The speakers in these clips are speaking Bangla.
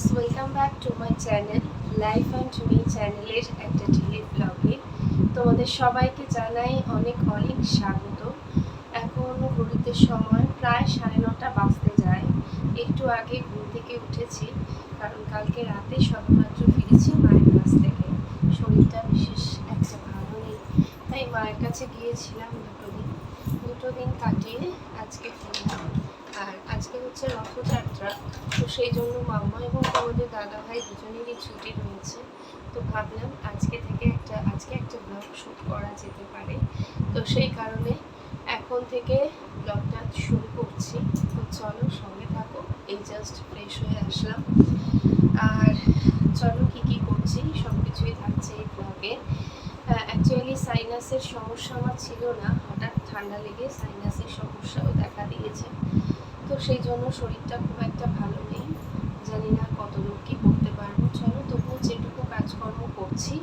Friends welcome back to my channel life and me চ্যানেলের একটা ডেলি ব্লগে তোমাদের সবাইকে জানাই অনেক অনেক স্বাগত। এখন ঘুরিতে সময় প্রায় সাড়ে নটা বাজতে যায়। একটু আগে ঘুম থেকে উঠেছি, কারণ কালকে রাতে সবেমাত্র ফিরেছি মায়ের কাছ থেকে। শরীরটা বিশেষ একটা ভালো নেই, তাই মায়ের কাছে গিয়েছিলাম দুটো দিন। দুটো দিন কাটিয়ে আজকে ফিরলাম। আর আজকে হচ্ছে রথযাত্রা। তো সেই জন্য মাম্মা এবং আমাদের দাদা ভাই দুজনেরই ছুটি রয়েছে। তো ভাবলাম আজকে থেকে একটা, আজকে একটা ব্লগ শ্যুট করা যেতে পারে। তো সেই কারণে এখন থেকে ব্লগটা শুরু করছি। তো চলো সঙ্গে থাকো, এই জাস্ট ফ্রেশ হয়ে আসলাম। আর চলো কি কি করছি সব কিছুই থাকছে এই ব্লগে অ্যাকচুয়ালি সাইনাসের সমস্যা আমার ছিল না। হঠাৎ ঠান্ডা লেগে সাইনাসের সমস্যাও দেখা দিয়েছে। তো সেই জন্য শরীরটা খুব একটা ভালো নেই। জানি না কতদূর কি করতে পারব। চলো, তবুও যেটুকু কাজকর্ম করছি,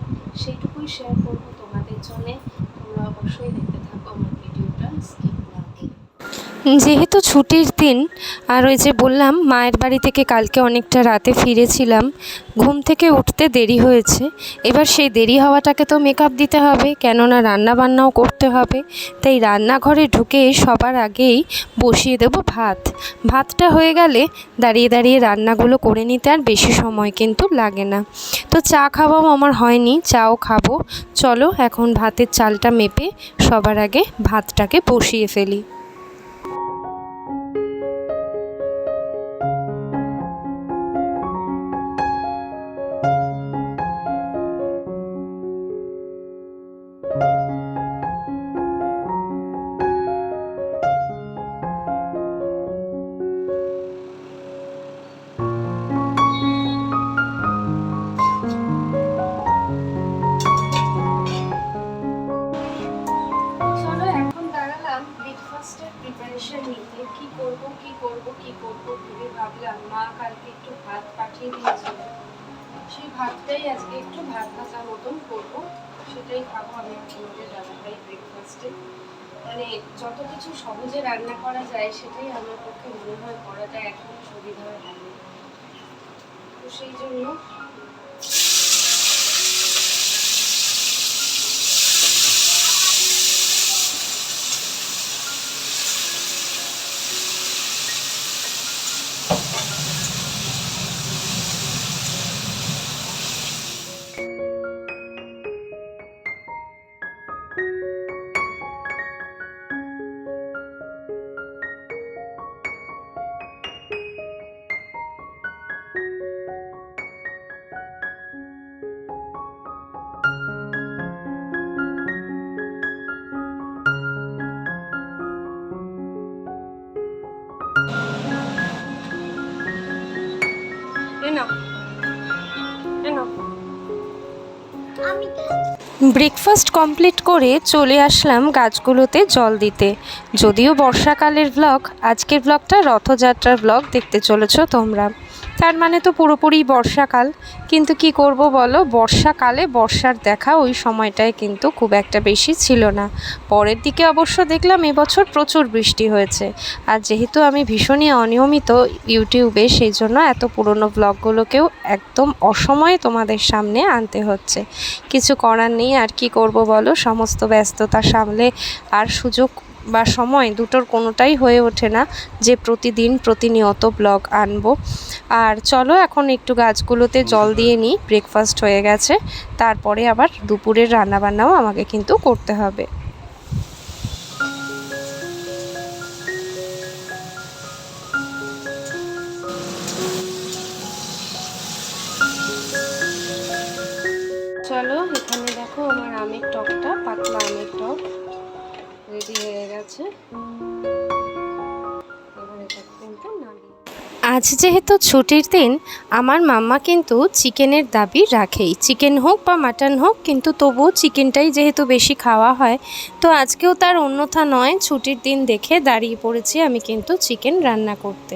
সেইটুকুই শেয়ার করব তোমাদের জন্যে। তোমরা অবশ্যই দেখতে থাকো আমার ভিডিওটা স্কিপ যেহেতু ছুটির দিন, আর ওই যে বললাম, মায়ের বাড়ি থেকে কালকে অনেকটা রাতে ফিরেছিলাম, ঘুম থেকে উঠতে দেরি হয়েছে। এবার সেই দেরি হওয়াটাকে তো মেকআপ দিতে হবে, কেননা রান্না বান্নাও করতে হবে। তাই রান্নাঘরে ঢুকে সবার আগেই বসিয়ে দেব ভাত। ভাতটা হয়ে গেলে দাঁড়িয়ে দাঁড়িয়ে রান্নাগুলো করে নিতে আর বেশি সময় কিন্তু লাগে না। তো চা খাওয়াও আমার হয়নি, চাও খাব। চলো, এখন ভাতের চালটা মেপে সবার আগে ভাতটাকে বসিয়ে ফেলি। সেটাই খাব, আমি আপনাদের দাদাভাই ব্রেকফাস্টে মানে যত কিছু সহজে রান্না করা যায়, সেটাই আমার পক্ষে মনে হয় করাটা এখন সুবিধা হয় তো সেই জন্য ব্রেকফাস্ট কমপ্লিট করে চলে আসলাম গাছগুলোতে জল দিতে। যদিও বর্ষাকালের ব্লগ আজকের ব্লগটা রথযাত্রার ব্লগ দেখতে চলেছ তোমরা। তার মানে তো পুরোপুরি বর্ষাকাল। কিন্তু কি করব বলো? বর্ষাকালে বর্ষার দেখা ওই সময়টায় কিন্তু খুব একটা বেশি ছিল না। পরের দিকে অবশ্য দেখলাম এবছর প্রচুর বৃষ্টি হয়েছে। আর যেহেতু আমি ভীষণই অনিয়মিত ইউটিউবে, সেই জন্য এত পুরনো ব্লগগুলোকেও একদম অসময়ে তোমাদের সামনে আনতে হচ্ছে। কিছু করার নেই, আর কি করব বলো? সমস্ত ব্যস্ততা সামলে আর সুযোগ বা সময় দুটোর কোনোটাই হয়ে ওঠে না যে প্রতিদিন প্রতিনিয়ত ব্লগ আনব। আর চলো এখন একটু গাছগুলোতে জল দিয়ে নিই ব্রেকফাস্ট হয়ে গেছে। তারপরে আবার দুপুরের রান্নাবান্নাও আমাকে কিন্তু করতে হবে। চলো এখানে দেখো আমার আমের টকটা পাতলা আমের টক। আজ যেহেতু ছুটির দিন, আমার মাম্মা কিন্তু চিকেনের দাবি রাখেই। চিকেন হোক বা মাটন হোক, কিন্তু তবুও চিকেনটাই যেহেতু বেশি খাওয়া হয়, তো আজকেও তার অন্যথা নয়। ছুটির দিন দেখে দাঁড়িয়ে পড়েছি আমি কিন্তু চিকেন রান্না করতে।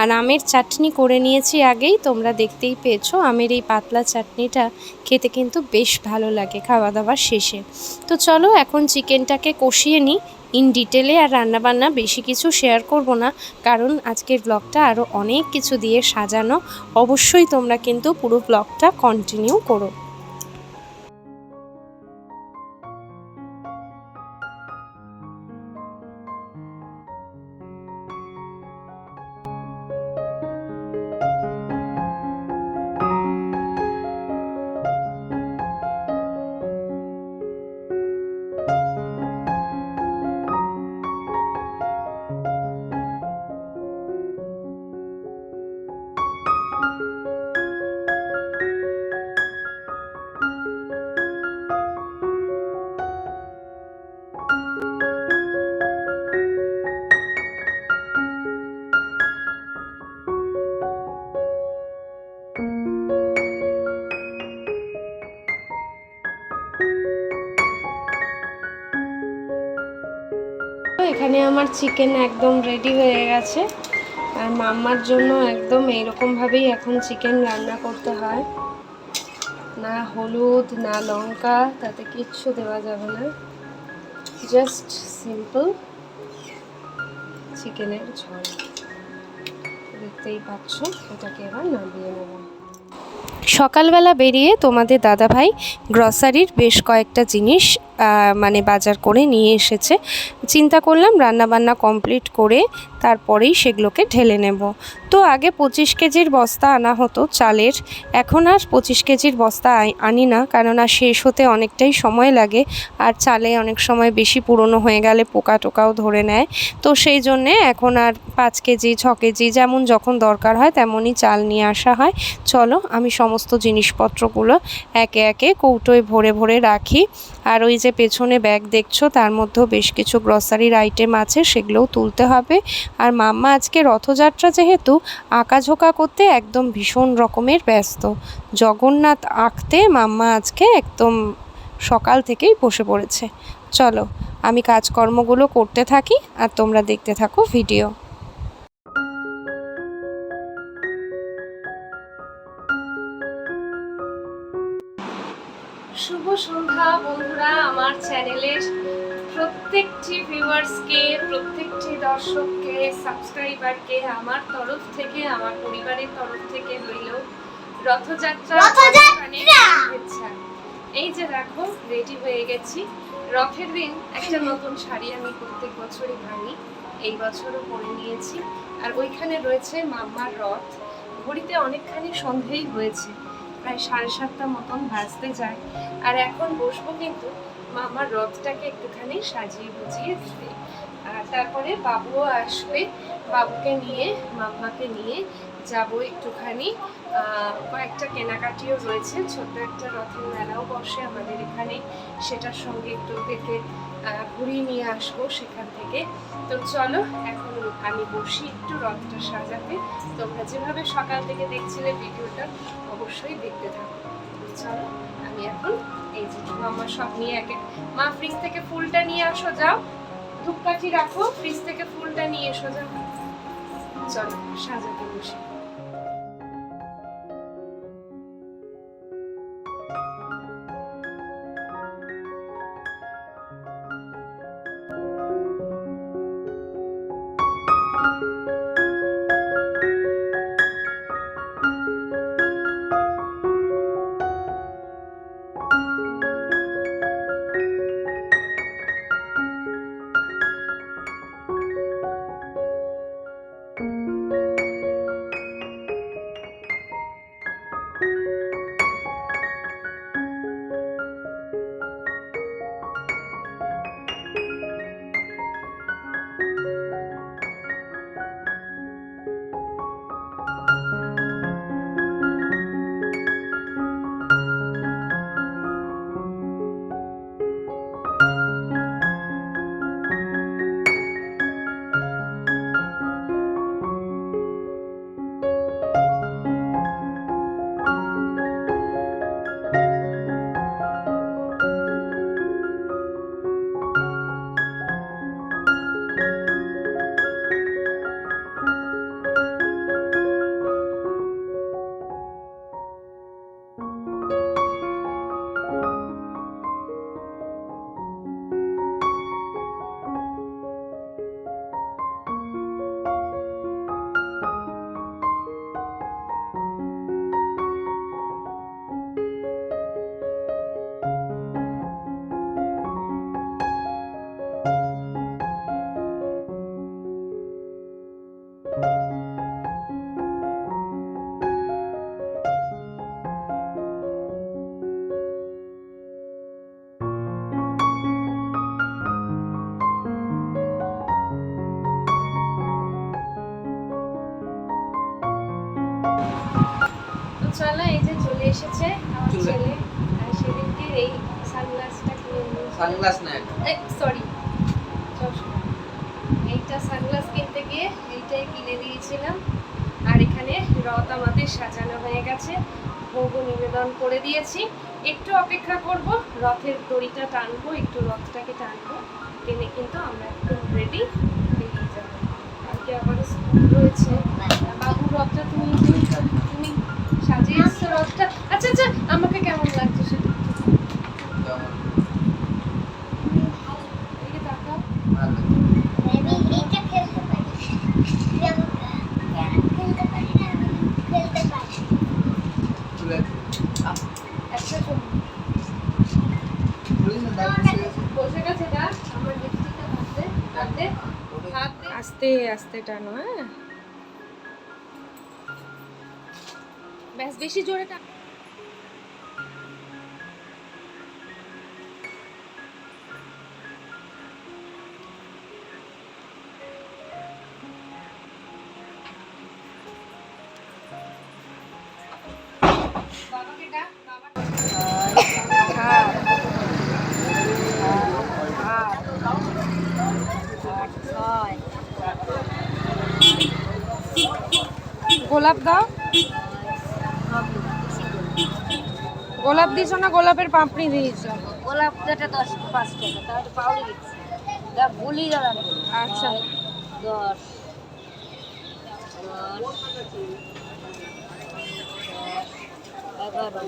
আর আমের চাটনি করে নিয়েছি আগেই, তোমরা দেখতেই পেয়েছ, আমের এই পাতলা চাটনিটা খেতে কিন্তু বেশ ভালো লাগে খাওয়া দাওয়ার শেষে। তো চলো, এখন চিকেনটাকে কষিয়ে নিই। ইন ডিটেলে আর রান্নাবান্না বেশি কিছু শেয়ার করব না, কারণ আজকের ব্লগটা আরও অনেক কিছু দিয়ে সাজানো। অবশ্যই তোমরা কিন্তু পুরো ব্লগটা কন্টিনিউ করো। এখানে আমার চিকেন একদম রেডি হয়ে গেছে। আর মাম্মার জন্য একদম এইরকমভাবেই এখন চিকেন রান্না করতে হয়। না হলুদ, না লঙ্কা, তাতে কিচ্ছু দেওয়া যাবে না। জাস্ট সিম্পল চিকেনের ঝোল। দেখতেই পাচ্ছ, এটাকে এবার নামিয়ে নেব। সকালবেলা বেরিয়ে তোমাদের দাদাভাই গ্রসারির বেশ কয়েকটা জিনিস মানে বাজার করে নিয়ে এসেছে। চিন্তা করলাম রান্নাবান্না কমপ্লিট করে তারপরেই সেগুলোকে ঢেলে নেব। তো আগে পঁচিশ কেজির বস্তা আনা হতো চালের, এখন আর পঁচিশ কেজির বস্তা আনি না, কেননা শেষ হতে অনেকটাই সময় লাগে আর চালে অনেক সময় বেশি পুরনো হয়ে গেলে পোকা টোকাও ধরে নেয়। তো সেই জন্যে এখন আর পাঁচ কেজি, ছ কেজি যেমন যখন দরকার হয় তেমনই চাল নিয়ে আসা হয়। চলো আমি সমস্ত জিনিসপত্রগুলো একে একে কৌটোয় ভরে ভরে রাখি। আর ওই যে পেছনে ব্যাগ দেখছ তার মধ্যেও বেশ কিছু গ্রসারির আইটেম আছে, সেগুলোও তুলতে হবে। আর মাম্মা আজকে রথযাত্রা যেহেতু আঁকাঝোঁকা করতে একদম ভীষণ রকমের ব্যস্ত। জগন্নাথ আঁকতে মাম্মা আজকে একদম সকাল থেকেই বসে পড়েছে। চলো, আমি কাজকর্মগুলো করতে থাকি, আর তোমরা দেখতে থাকো ভিডিও। শুভ সন্ধ্যা বন্ধুরা, আমার চ্যানেলের প্রত্যেকটি ভিউয়ার্সকে প্রত্যেকটি দর্শককে সাবস্ক্রাইবারকে আমার তরফ থেকে আমার পরিবারের তরফ থেকে রইল রথযাত্রা শুভেচ্ছা। এই যে দেখো রেডি হয়ে গেছি। রথের দিন একটা নতুন শাড়ি আমি প্রত্যেক বছরই ভাঙি। এই বছরও পরে নিয়েছি। আর ওইখানে রয়েছে মাম্মার রথ। ঘড়িতে অনেকখানি সন্ধেই হয়েছে। প্রায় সাড়ে সাতটা মতন বাজতে যায়। আর এখন বসবো কিন্তু মামার রথটাকে একটুখানি সাজিয়ে গুজিয়ে দিতে তারপরে বাবুও আসবে। বাবুকে নিয়ে মাম্মাকে নিয়ে যাব একটুখানি। কয়েকটা কেনাকাটিও রয়েছে। ছোট্ট একটা রথের মেলাও বসে আমাদের এখানে। সেটার সঙ্গে একটু আহ, ঘুরিয়ে নিয়ে আসব সেখান থেকে। তো চলো এখন আমি বসি একটু রথটা সাজাতে। তোমরা যেভাবে সকাল থেকে দেখছিলে ভিডিওটা অবশ্যই দেখতে থাকো। চলো আমি এখন, এই যে মামা সব নিয়ে এক এক মা ফ্রিজ থেকে ফুলটা নিয়ে আসো, যাও। ধূপকাঠি রাখো ফ্রিজ থেকে ফুলটা নিয়ে এসো, যাও। চলো, সাজাতে বসে। সানগ্লাস না এটা। সরি এইটা সানগ্লাস কিনতে গিয়ে এইটাই কিনে দিয়েছিলাম। আর এখানে রথ আমাদের সাজানো হয়ে গেছে। ভোগ নিবেদন করে দিয়েছি। একটু অপেক্ষা করব, রথের দড়িটা টানবো, একটু রথটাকে টানবো। টেনে কিন্তু আমরা একদম রেডি বেরিয়ে যাব। কালকে আবার রয়েছে। বাবুর রথটা তুমি- তুমি সাজিয়ে এসছো রথটা। আচ্ছা আচ্ছা আমাকে কেমন লাগছে সেটা একটু বলো। এদিকে তাকাও ভালো। আমি এইটা খেলতে পারি যেমন ক্যারাম খেলতে পারি না আমি খেলতে পারি তুলে দে। আহ, একটা ছবি বলিস না, দেখ বসে গেছে। বসে গেছে না আমার লিপস্টিকটা হাতে হাতে হাত দে আস্তে আস্তে টানো হ্যাঁ? ব্যাস বেশি জোরে টান। গোলাপ দাও গোলাপ দিয়েছ না গোলাপের পাপড়ি দিয়েছ গোলাপ যেটা দশ পাঁচ টাকা তাহলে পাউরি দিচ্ছি তা ভুলি দাঁড়ানো আচ্ছা দশ এগারো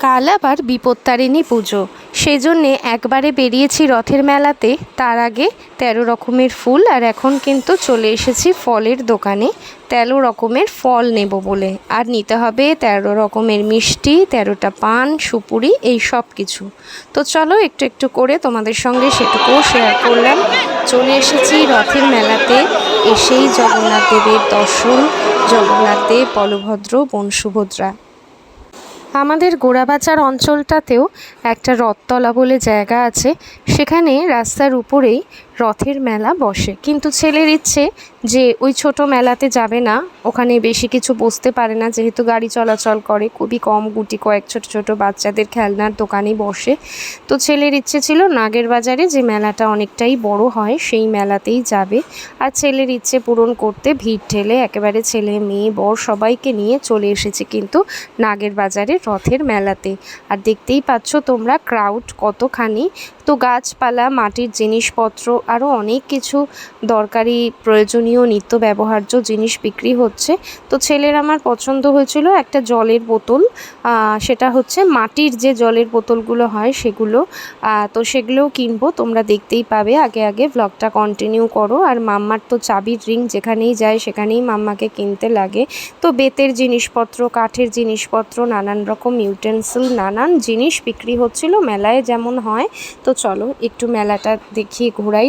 কাল আবার বিপত্তারিণী পুজো। সেই জন্যে একবারে বেরিয়েছি রথের মেলাতে। তার আগে তেরো রকমের ফুল আর এখন কিন্তু চলে এসেছি ফলের দোকানে। তেরো রকমের ফল নেব বলে। আর নিতে হবে তেরো রকমের মিষ্টি, তেরোটা পান, সুপুরি, এই সব কিছু। তো চলো একটু একটু করে তোমাদের সঙ্গে সেটুকুও শেয়ার করলাম। চলে এসেছি রথের মেলাতে। এসেই জগন্নাথ দেবের দর্শন। জগন্নাথ দেব বলভদ্র বোন সুভদ্রা। আমাদের গোড়াবাচার অঞ্চলটাতেও একটা রথতলা বলে জায়গা আছে। সেখানে রাস্তার উপরেই রথের মেলা বসে। কিন্তু ছেলের ইচ্ছে যে ওই ছোট মেলাতে যাবে না, ওখানে বেশি কিছু বসতে পারে না, যেহেতু গাড়ি চলাচল করে, খুবই কম গুটি কয়েক ছোট ছোট বাচ্চাদের খেলনার দোকানই বসে। তো ছেলের ইচ্ছে ছিল নাগের বাজারে যে মেলাটা অনেকটাই বড় হয়, সেই মেলাতেই যাবে। আর ছেলের ইচ্ছে পূরণ করতে ভিড় ঠেলে একেবারে ছেলে, মেয়ে, বর সবাইকে নিয়ে চলে এসেছে কিন্তু নাগের বাজারে রথের মেলাতে। আর দেখতেই পাচ্ছ তোমরা ক্রাউড কতখানি। তো গাছপালা, মাটির জিনিসপত্র আরও অনেক কিছু দরকারি প্রয়োজনীয় নিত্য ব্যবহার্য জিনিস বিক্রি হচ্ছে। তো ছেলের আমার পছন্দ হয়েছিল একটা জলের বোতল সেটা হচ্ছে মাটির যে জলের বোতলগুলো হয় সেগুলো। তো সেগুলোও কিনবো, তোমরা দেখতেই পাবে। আগে আগে ব্লগটা কন্টিনিউ করো। আর মাম্মার তো চাবির রিং যেখানেই যায় সেখানেই মাম্মাকে কিনতে লাগে। তো বেতের জিনিসপত্র, কাঠের জিনিসপত্র, নানান রকম ইউটেন্সিল নানান জিনিস বিক্রি হচ্ছিল। মেলায় যেমন হয়। তো চলো একটু মেলাটা দেখিয়ে ঘোরাই।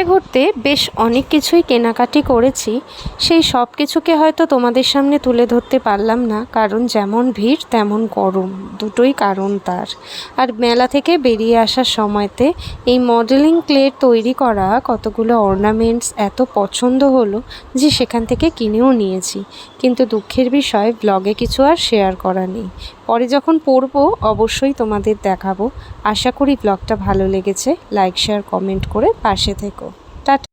ঘুরতে ঘুরতে বেশ অনেক কিছুই কেনাকাটি করেছি। সেই সব কিছুকে হয়তো তোমাদের সামনে তুলে ধরতে পারলাম না, কারণ যেমন ভিড় তেমন গরম, দুটোই কারণ তার। আর মেলা থেকে বেরিয়ে আসার সময়তে এই মডেলিং ক্লের তৈরি করা কতগুলো অর্নামেন্টস এত পছন্দ হলো যে সেখান থেকে কিনেও নিয়েছি। কিন্তু দুঃখের বিষয় ব্লগে কিছু আর শেয়ার করা নেই। পরে যখন পড়ব, অবশ্যই তোমাদের দেখাবো। আশা করি ব্লগটা ভালো লেগেছে। লাইক শেয়ার কমেন্ট করে পাশে থেকো।